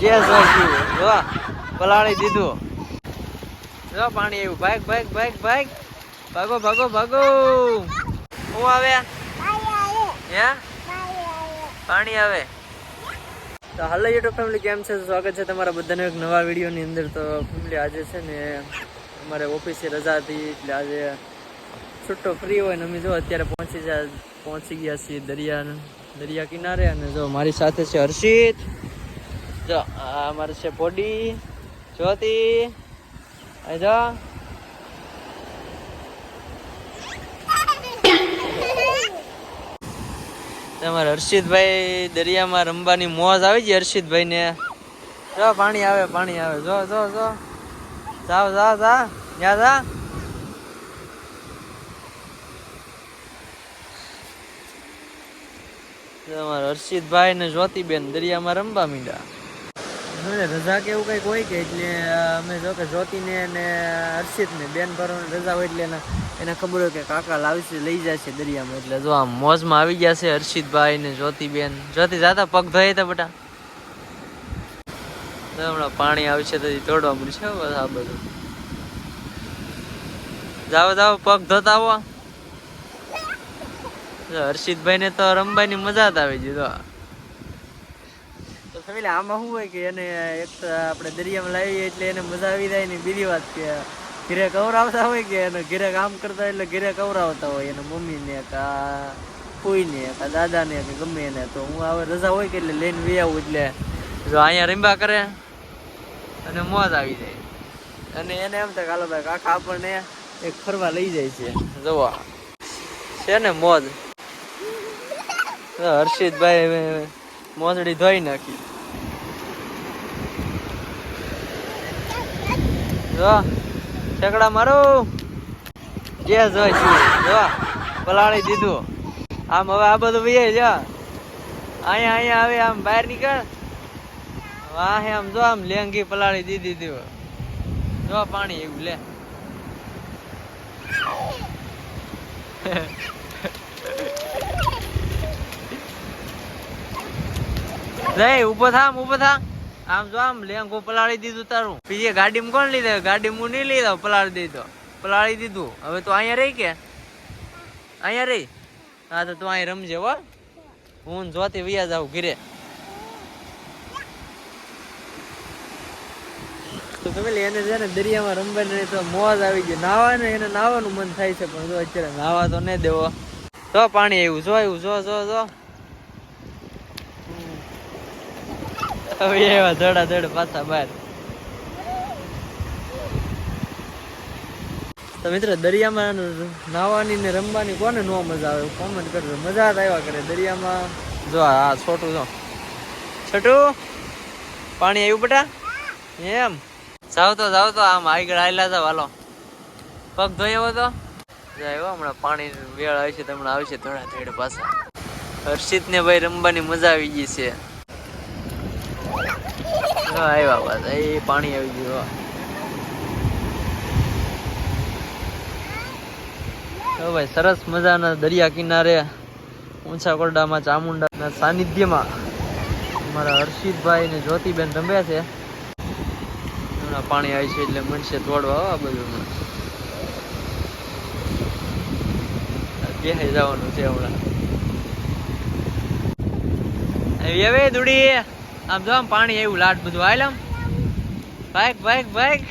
જો પલાળી દીધું. જો, પાણી આવ્યું ભાગ ભાગ ભાગ ભાગ. ભાગો ભાગો ભાગો. હું આવે? હે? પાણી આવે. તો હાલો યુટ્યુબ ફેમિલી કેમ છે? સ્વાગત છે તમારા બધાને એક નવા વિડીયોની અંદર. તો ફેમિલી આજે છે ને, અમારે ઓફિસે રજા હતી, એટલે આજે છૂટો ફ્રી હોય ને અમે જો અત્યારે પહોંચી જાય પહોંચી ગયા છીએ દરિયા દરિયા કિનારે. અને જો મારી સાથે છે હર્ષિત. જો, આ અમારે છે બોડી જ્યોતિ. જો. તમારે હર્ષિતભાઈ દરિયામાં રમવાની મોજ આવી છે હર્ષિતભાઈ ને જો, પાણી આવે પાણી આવે. જો જો જો. જાવ જાવ જા યા જા. તમારા હર્ષિતભાઈ ને જ્યોતિબેન દરિયામાં રમવા માંડ્યા. હવે રજા કે એવું કંઈક હોય કે એટલે અમે જો કે જ્યોતિને ને હર્ષિતને, બેન ભરવાની રજા હોય એટલે એના, એને ખબર હોય કે કાકા લાવશે લઈ જશે દરિયામાં. એટલે જો આમ મોજમાં આવી ગયા છે હર્ષિતભાઈ ને જ્યોતિબેન. જ્યોતિ, જાતા પગ ધોઈ હતા બટા. હમણાં પાણી આવશે તો તોડવા મળશે આ બધું. જાઓ જાઓ, પગ ધોતા આવો. હર્ષિતભાઈ ને તો રમવાની મજા જ આવી ગઈ તો આમાં શું હોય કે એને એક આપણે દરિયામાં લાવીએ એટલે એને મજા આવી જાય ને બીજી વાત કે ઘીરે કવરાવતા હોય કે એને ઘીરે કામ કરતા એટલે ઘેરે કવરાવતા હોય, એને મમ્મીને કા ફૂઈને કા દાદાને કે ગમે એને. તો હું હવે રજા હોય કે એટલે લઈને વી આવું એટલે જો અહીંયા રીંબા કરે અને મોજ આવી જાય. અને એને એમ થાય કાલો ભાઈ, કાકા આપણને એક ફરવા લઈ જાય છે. જોવા છે ને મોજ? હર્ષિતભાઈ મોજડી ધોઈ નાખી. જો ઠેકડા મારો. જે જોઈ જો, પલાળી દીધું. આમ હવે આ બધું વીએ જો અહીંયા અહીંયા આવે, આમ બહાર નીકળ. વાહે આમ જો, આમ લેંગી પલાળી દીધી દીધું જો, પાણી એવું લે. જય ઊભો થા ઊભો થા. આમ જો આમ લેંગો પલાળી દીધું તારું. બીજી ગાડીમાં કોણ લીધે? ગાડી હું નહીં લીધા, પલાળી દીધો. પલાળી દીધું. હવે તું અહીંયા રહી કે? અહીંયા રહી? હા, તો તું અહીંયા રમજે હો. હું જોતી વિયા જાઉં ઘીરે. તો તમે એને છે ને દરિયામાં રમવાની તો મોજ આવી ગઈ. નાવા ને એને નાવાનું મન થાય છે, પણ જો અત્યારે નાવા તો નહીં દેવો. તો પાણી આવ્યું, જો આવ્યું, જો જો જો. હવે એવા ધડા ધડ પાછા બહાર. તો મિત્ર દરિયામાં નાવાની ને રમવાની કોને નો મજા આવે? કોમેન્ટ કરજો મજા જ આવ્યા કરે. દરિયામાં જો આ છોટું જો. છોટું પાણી આવ્યું બેટા? એમ. જાવ તો જાવ તો. આમ આગળ આયલા જાવ હાલો. પગ ધોઈ આવો તો. હો, હમણાં પાણી વેળ આવશે તો હમણાં આવશે થોડા ધેડ પાછા. હર્ષિત ને ભાઈ રમવાની મજા આવી ગઈ છે. હા, આવ્યા પાછા એ પાણી આવી ગયું તો ભાઈ, સરસ મજાના દરિયા કિનારે ઊંચા કોરડામાં ચામુંડાના સાનિધ્યમાં અમારા હર્ષિતભાઈ ને જ્યોતિબેન રમ્યા છે. હમણાં પાણી આવી છે એટલે મનશે તોડવા આ બધું બેસી જવાનું છે હમણાં. હવે દુડી. આમ જો આમ પાણી આવ્યું લાટ બધું આયલ આમ. બાઈક બાઈક બાઈક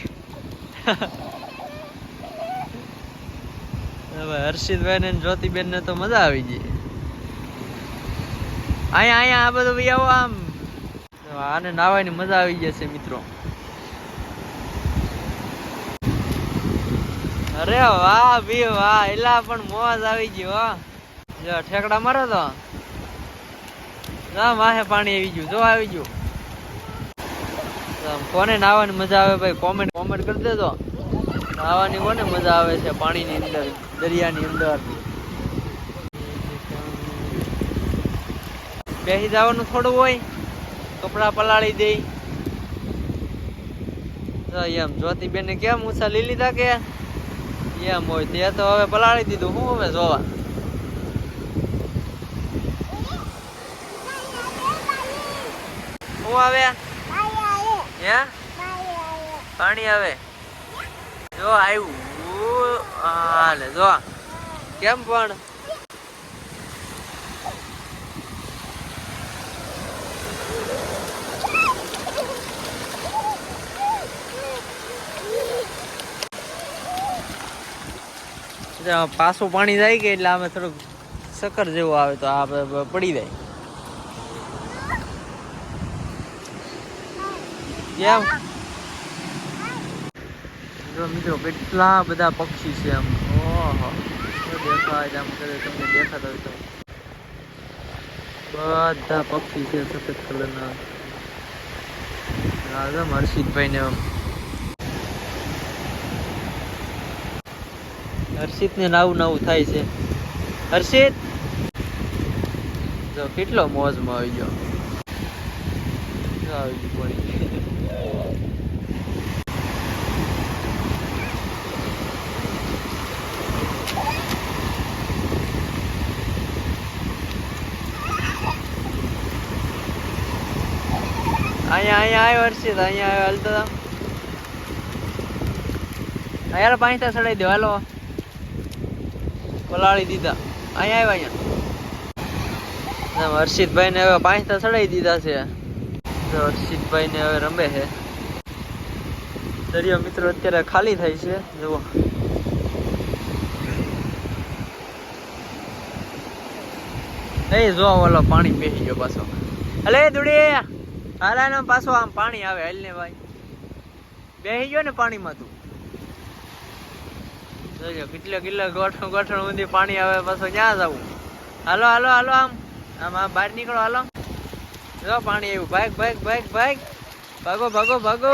હવે હર્ષિતભાઈ ને જ્યોતિબેન ને તો મજા આવી ગઈ. અહીંયા અહીંયા આ બધું ભાઈ આવો આમ. આને નાવાની મજા આવી જશે મિત્રો. અરે વાહ ભી વાહ, એલા પણ મોજ આવી ગઈ વાહ ઠેકડા મારો તો. ના, માહે પાણી આવી ગયું. જો આવી ગયું. કોને નાવાની મજા આવે ભાઈ? કોમેન્ટ કોમેન્ટ કરી દેજો. નાવાની કોને મજા આવે છે પાણીની અંદર, દરિયાની અંદર? બેસી જવાનું થોડું હોય. કપડા પલાળી દે. એમ જ્યોતિ બેને કેમ ઊંચા લીલી લીધા કે એમ હોય, તે તો હવે પલાળી દીધું. હું હવે જોવા? હું આવે? હે? પાણી આવે? જો આવ્યું હાલે, જો. કેમ પણ? પાછું પાણી જાય કે એટલે આમે થોડુંક સકર જેવું આવે તો આ પડી જાય. કેમ જો મિત્રો, કેટલા બધા પક્ષી છે આમ. ઓહો. દેખાય આમ તમને દેખાતા હોય તો. બધા પક્ષી છે સફેદ કલરના. રાજા હર્ષિતભાઈ ને હર્ષિત ને નવું નવું થાય છે. હર્ષિત! જો કેટલો મોજમાં આવી ગયો. આવી ગયું પાણી અહીંયા આવ્યો હર્ષિત અહીંયા આવ્યો હાલતો તા. અહીંયા પાંચ ત્યાં સડાઈ દો હાલો. પલાળી દીધા. અહીંયા આવ્યા અહીંયા. હર્ષિતભાઈ ને હવે પાંચ તા સડાઈ દીધા છે. હર્ષિતભાઈ ને હવે રમે છે. દરિયો મિત્રો અત્યારે ખાલી થાય છે, જુઓ. એ જો ઓલો પાણી પી ગયો પાછો. અલે દુડી હાલા ને પાછો આમ પાણી આવે, હાલ ને ભાઈ. બેસી ગયો ને પાણીમાં તું. જોજો, કેટલા કેટલા ગોઠણ ગોઠણ સુધી પાણી આવે, પાછો ક્યાં જવું? હાલો હાલો હાલો આમ. આમ આમ બહાર નીકળો, હાલો. જો પાણી આવ્યું. ભાગ ભાગ ભાગ ભાગ. ભાગો ભાગો ભાગો.